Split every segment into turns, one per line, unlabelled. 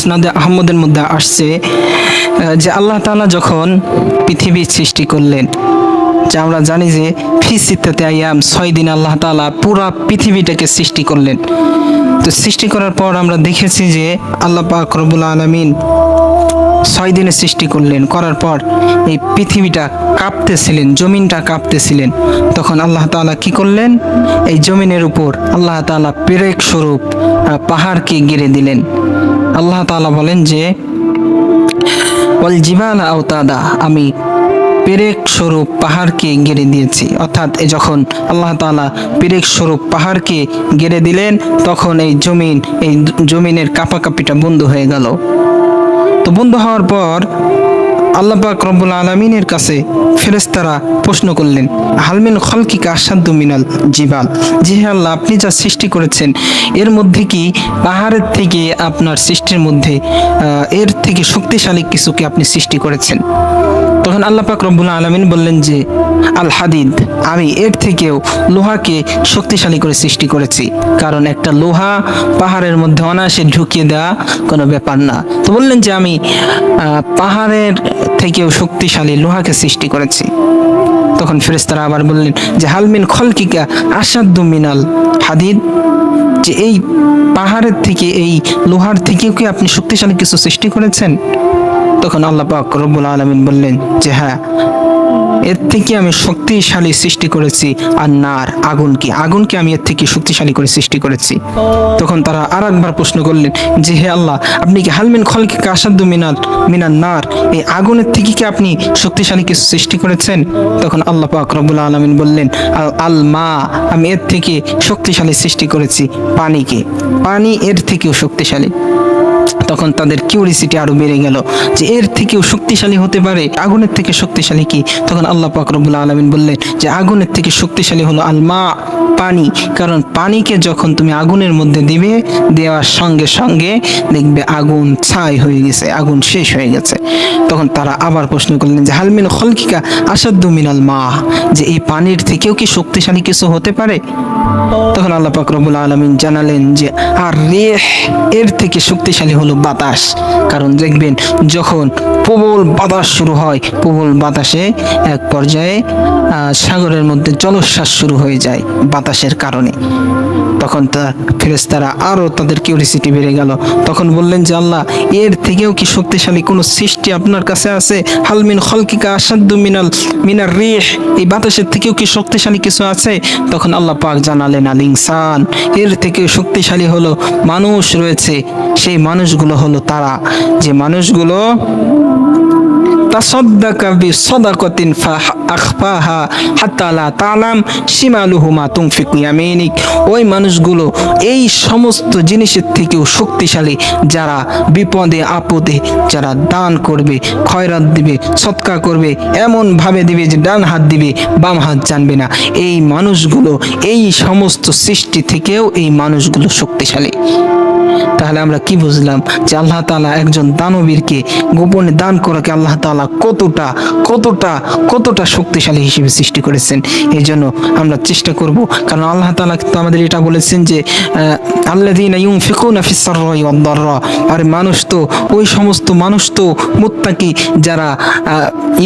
মুসনাদে আহমদের মধ্যে আসছে যে আল্লাহ তাআলা যখন পৃথিবী সৃষ্টি করলেন, যে আমরা জানি যে ফি সিত্তাতে আয়াম, ছয় দিন আল্লাহ তাআলা পুরা পৃথিবীটাকে সৃষ্টি করলেন। তো সৃষ্টি করার পর আমরা দেখেছি যে আল্লাহ পাক রব্বুল আলামিন ছয় দিনে সৃষ্টি করলেন। করার পর এই পৃথিবীটা কাঁপতেছিলেন, জমিনটা কাঁপতেছিলেন। তখন আল্লাহ তাআলা কি করলেন? এই জমিনের উপর আল্লাহ তাআলা পেরেক স্বরূপ পাহাড়কে গিরে দিলেন। আল্লাহ তালা বলেন যে, ওয়াল জিবালা আওতাদা আমি পেরেক স্বরূপ পাহাড়কে গেড়ে দিয়েছি। অর্থাৎ যখন আল্লাহ তালা পেরেক স্বরূপ পাহাড়কে গেড়ে দিলেন, তখন এই জমিন, এই জমিনের কাপাকাপিটা বন্ধ হয়ে গেল। তো বন্ধ হওয়ার পর আল্লাহ পাক রব্বুল আলমিনের কাছে ফেরেস্তারা প্রশ্ন করলেন হালমিন খলকিকা আসাদ্দ মিনাল জিবাল? জি হ্যাঁ আল্লাহ, আপনি যা সৃষ্টি করেছেন, এর মধ্যে কি পাহাড়ের থেকে আপনার সৃষ্টির মধ্যে এর থেকে শক্তিশালী কিছুকে আপনি সৃষ্টি করেছেন? তখন আল্লাহ পাক রব্বুল আলমিন বললেন যে, আল হাদিদ, আমি এর থেকেও লোহাকে শক্তিশালী করে সৃষ্টি করেছি। কারণ একটা লোহা পাহাড়ের মধ্যে অনায়াসে ঢুকিয়ে দেওয়া কোনো ব্যাপার না। তো বললেন যে, আমি পাহাড়ের থেকেও শক্তিশালী লোহাকে সৃষ্টি করেছি। তখন ফেরেস্তারা আবার বললেন যে হালমিন খলকিকা আসাদ্দু মিনাল হাদিদ, যে এই পাহাড়ের থেকে, এই লোহার থেকেও কি আপনি শক্তিশালী কিছু সৃষ্টি করেছেন? তখন আল্লাহ পাক রব্বুল আলমিন বললেন যে হ্যাঁ এর থেকে আমি শক্তিশালী সৃষ্টি করেছি আর নার আগুনকে। আগুনকে আমি এর থেকে শক্তিশালী করে সৃষ্টি করেছি। তখন তারা আর একবার প্রশ্ন করলেন যে, হে আল্লাহ, আপনি কি হালমিন খলকে কাসাদ্দু মিনার মিনার নার? এই আগুনের থেকে কি আপনি শক্তিশালী কিছু সৃষ্টি করেছেন? তখন আল্লাহ পাক রব্বুল আলমিন বললেন আল- মা, আমি এর থেকে শক্তিশালী সৃষ্টি করেছি পানিকে। পানি এর থেকেও শক্তিশালী। তখন তাদের কিউরিসিটি আরও বেড়ে গেল যে এর থেকেও শক্তিশালী হতে পারে। আগুনের থেকে শক্তিশালী কি? তখন আল্লাহ পাক রব্বুল আলমিন বললেন যে আগুনের থেকে শক্তিশালী হলো আলমা, পানি। কারণ পানিকে যখন তুমি আগুনের মধ্যে দিবে, দেওয়ার সঙ্গে সঙ্গে দেখবে আগুন ছাই হয়ে গেছে, আগুন শেষ হয়ে গেছে। তখন তারা আবার প্রশ্ন করলেন যে হালমিন খলকিকা আসাদ্দু মিনাল মা? যে এই পানির থেকেও কি শক্তিশালী কিছু হতে পারে? তখন আল্লাহ পাক রব্বুল আলমিন জানালেন যে, আর রেহ এর থেকে শক্তিশালী হলো বাতাস। কারণ দেখবেন, যখন প্রবল বাতাস শুরু হয়, প্রবল বাতাসে এক পর্যায়ে সাগরের মধ্যে জলশ্বাস শুরু হয়ে যায় বাতাসের কারণে। তখন তা ফেরেস্তারা আরও তাদের কিউরিসিটি বেড়ে গেল। তখন বললেন যে আল্লাহ, এর থেকেও কি শক্তিশালী কোনো সৃষ্টি আপনার কাছে আছে? হালমিন খলকিকা আসাদ্দু মিনাল, মিনার রেহ, এই বাতাসের থেকেও কি শক্তিশালী কিছু আছে? তখন আল্লাহ পাক জানালেন, আল ইনসান, এর থেকেও শক্তিশালী হলো মানুষ রয়েছে। সেই মানুষগুলো হলো তারা। যে মানুষগুলো তা তাসাদ্দাকা বিসাদাকাতিন ফাআখফাহা হাত্তা লা তা'লাম শিমালুহু মা তুনফিকু ইয়ামিনিক। ওই মানুষগুলো এই সমস্ত জিনিসের থেকেও শক্তিশালী, যারা বিপদে, আপদে, যারা দান করবে, খয়রাত দিবে, সৎকা করবে এমন ভাবে দিবে যে ডান হাত দিবে, বাম হাত জানবে না। এই মানুষগুলো, এই সমস্ত সৃষ্টি থেকেও এই মানুষগুলো শক্তিশালী। তাহলে আমরা কি বুঝলাম যে আল্লাহ তাআলা একজন দানবীরকে গোপনে দান করাকে আল্লাহ তাআলা কতটা কতটা কতটা শক্তিশালী হিসেবে সৃষ্টি করেছেন। এই জন্য আমরা চেষ্টা করব। কারণ আল্লাহ তালা তো আমাদের এটা বলেছেন যে ফিস সাররাই ওয়াদ দাররা। আর মানুষ তো, ওই সমস্ত মানুষ তো মুত্তাকি যারা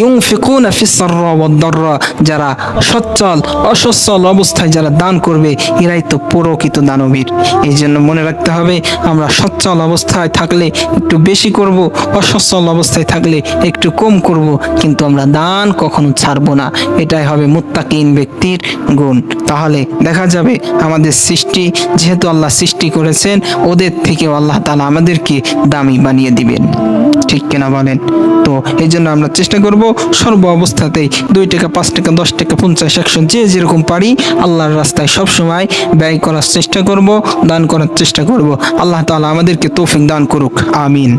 ইউনফিকুনা ফিস সাররা ওয়াদ দাররা, যারা সচ্ছল, অসচ্ছল অবস্থায় যারা দান করবে, এরাই তো প্রকৃত দানবীর। এই জন্য মনে রাখতে হবে, আমরা সচ্ছল অবস্থায় থাকলে একটু বেশি করব, অসচ্ছল অবস্থায় থাকলে একটু কম করব, কিন্তু আমরা দান কখনো ছাড়বো না। এটাই হবে মুত্তাকিন ব্যক্তির গুণ। তাহলে দেখা যাবে আমাদের সৃষ্টি, যেহেতু আল্লাহ সৃষ্টি করেছেন, ওদের থেকেও আল্লাহ তাআলা আমাদেরকে দামি বানিয়ে দিবেন। ঠিক কিনা বলেন? তো এই জন্য আমরা চেষ্টা করব সর্ব অবস্থাতেই দুই টাকা, পাঁচ টাকা, দশ টাকা, পঞ্চাশ, একশো, যে যেরকম পারি আল্লাহর রাস্তায় সব সময় ব্যয় করার চেষ্টা করব, দান করার চেষ্টা করব। আল্লাহ তাআলা আমাদেরকে তৌফিক দান করুক। আমিন।